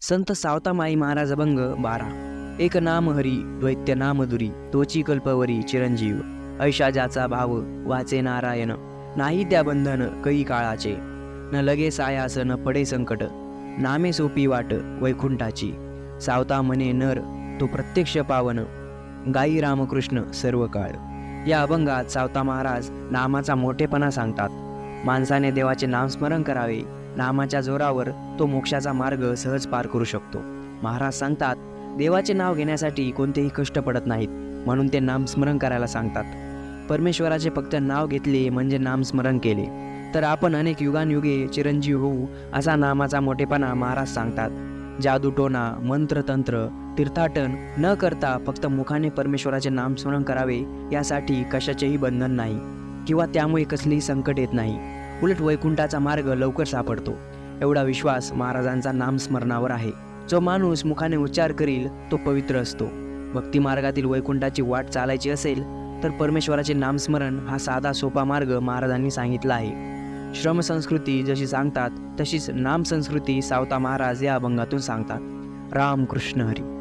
संत सावतामाई महाराज अभंग बारा. एक नाम हरी द्वैत्य नाम दुरी तोची कल्पवरी चिरंजीव. ऐशा ज्याचा भाव वाचे नारायण. नाही त्या बंधन कई काळाचे. न लगे सायास न पडे संकट. नामे सोपी वाट वैकुंठाची. सावता म्हणे नर तो प्रत्यक्ष पावन. गाई रामकृष्ण सर्व काळ. या अभंगात सावता महाराज नामाचा मोठेपणा सांगतात. माणसाने देवाचे नामस्मरण करावे. नामाच्या जोरावर तो मोक्षाचा मार्ग सहज पार करू शकतो. महाराज सांगतात देवाचे नाव घेण्यासाठी कोणतेही कष्ट पडत नाहीत म्हणून ते नामस्मरण करायला सांगतात. परमेश्वराचे फक्त नाव घेतले म्हणजे नामस्मरण केले. तर आपण अनेक युगानयुगे चिरंजीव होऊ असा नामाचा मोठेपणा महाराज सांगतात. जादूटोना मंत्रतंत्र तीर्थाटन न करता फक्त मुखाने परमेश्वराचे नामस्मरण करावे यासाठी कशाचेही बंधन नाही किंवा त्यामुळे कसलेही संकट येत नाही. उलट वैकुंठाचा मार्ग लवकर सापडतो. एवढा विश्वास महाराजांचा नामस्मरणावर आहे. जो माणूस मुखाने उच्चार करील तो पवित्र असतो. भक्ती मार्गातील वैकुंठाची वाट चालायची असेल तर परमेश्वराचे नामस्मरण हा साधा सोपा मार्ग महाराजांनी सांगितला आहे. श्रम संस्कृती जशी सांगतात तशीच नामसंस्कृती सावता महाराज या अभंगातून सांगतात. राम कृष्ण हरी.